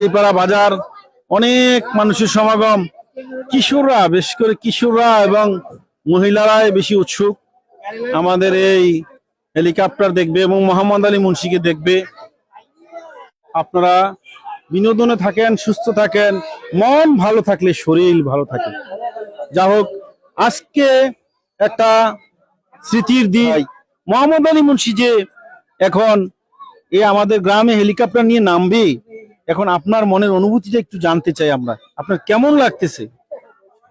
পাড়া বাজার, অনেক মানুষের সমাগম। কিশোররা বিশেষ করে কিশোররা এবং মহিলারাই বেশি উৎসুক। আমাদের এই হেলিকপ্টার দেখবে এবং মোহাম্মদ আলী মুন্সিকে দেখবে। আপনারা বিনোদনে থাকেন, সুস্থ থাকেন, মন ভালো থাকলে, শরীর ভালো থাকে। যা হোক, আজকে একটা স্মৃতির দিন। মোহাম্মদ আলী মুন্সি যে এখন এ আমাদের গ্রামে হেলিকপ্টার নিয়ে নামবে এখন আপনার মনের অনুভূতিটা একটু জানতে চাই আমরা। আপনার কেমন লাগতেছে?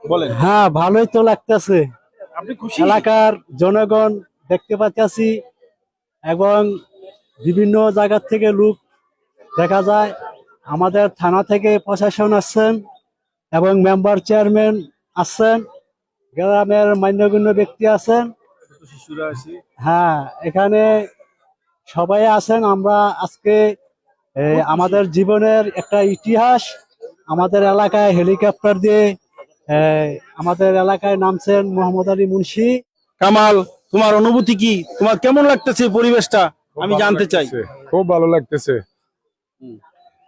বলেন। হ্যাঁ ভালোই তো লাগতেছে। আপনি খুশি? এলাকার জনগণ দেখতে পাচ্ছি এবং বিভিন্ন জায়গা থেকে লোক দেখা যায়। আমাদের থানা থেকে প্রশাসন আসছেন এবং মেম্বার চেয়ারম্যান আসছেন। গ্রামের মান্যগণ্য ব্যক্তি আছেন। হ্যাঁ এখানে সবাই আছেন। আমরা আজকে আমাদের জীবনের একটা ইতিহাস আমাদের এলাকায় হেলিকপ্টার দিয়ে আমাদের এলাকায় নামছেন মোহাম্মদ আলী মুন্সি। কামাল তোমার অনুভূতি কি? তোমার কেমন লাগতেছে পরিবেশটা? আমি জানতে চাই। খুব ভালো লাগতেছে।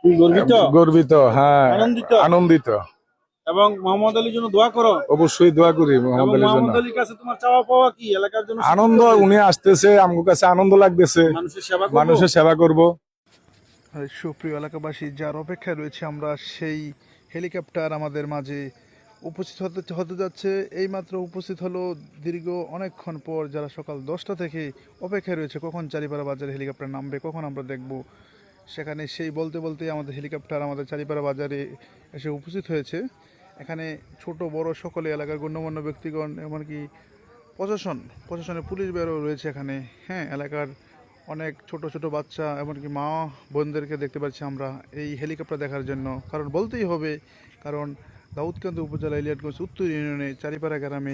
গর্বিত? গর্বিত হ্যাঁ। আনন্দিত? আনন্দিত। এবং মোহাম্মদ আলীর জন্য দোয়া করো। অবশ্যই দোয়া করি মোহাম্মদ আলীর জন্য। মোহাম্মদ আলীর কাছে তোমার চাওয়া পাওয়া কি? এলাকার জন্য আনন্দ উনি আসতেছে আমার কাছে আনন্দ লাগতেছে। মানুষের সেবা করব। মানুষের সেবা করব। সুপ্রিয় এলাকাবাসী, যার অপেক্ষায় রয়েছে আমরা, সেই হেলিকপ্টার আমাদের মাঝে উপস্থিত হতে হতে যাচ্ছে। এইমাত্র উপস্থিত হলো দীর্ঘ অনেকক্ষণ পর যারা সকাল দশটা থেকে অপেক্ষায় রয়েছে, কখন চারিপাড়া বাজারে হেলিকপ্টার নামবে, কখন আমরা দেখব। সেখানে সেই বলতে বলতে আমাদের হেলিকপ্টার আমাদের চারিপাড়া বাজারে এসে উপস্থিত হয়েছে। এখানে ছোট, বড় সকলে এলাকার গণ্যমান্য ব্যক্তিগণ, এমনকি প্রশাসন, প্রশাসনের পুলিশ বেরো রয়েছে এখানে। হ্যাঁ এলাকার অনেক ছোট ছোট বাচ্চা, এমনকি মা বোনদেরকে দেখতে পাচ্ছি আমরা এই হেলিকপ্টার দেখার জন্য। কারণ বলতেই হবে, কারণ দাউদকান্দি উপজেলা ইলিয়াটগঞ্জ উত্তর ইউনিয়নে চারিপাড়া গ্রামে